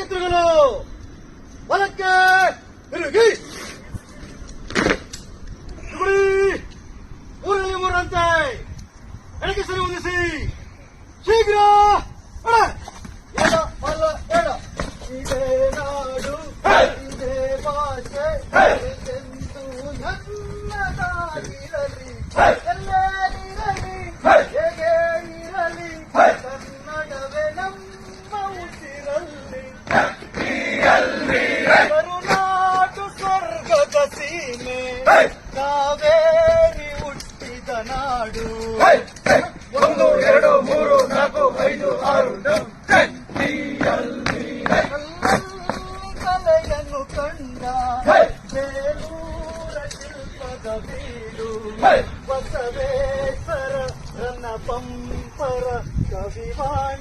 ಎಡಕ್ಕೆ ತಿರುಗಲು ಬಲಕ್ಕೆ ತಿರುಗಿ ಮೂರರಲ್ಲಿ ಮೂರಂತೆ ಎಡಕ್ಕೆ ಸರಿ ಹೊಂದಿಸಿ. ಶೀಘ್ರ. ನಾಡು. ಇದೇ ಭಾಷೆ. ಸೀಮೆ ಕಾವೇರಿ ಹುಟ್ಟಿದ ನಾಡು. ಒಂದು ಎರಡು ಮೂರು ನಾಲ್ಕು ಐದು ಆರು ಕಲೆಯನ್ನು ಕಂಡ! ಬೇಲೂರ ಶಿಲ್ಪದ ಬೀಡು! ಬಸವೇಶ್ವರ ರನ್ನ ಪಂಪರ ಕವಿವಾಣಿ.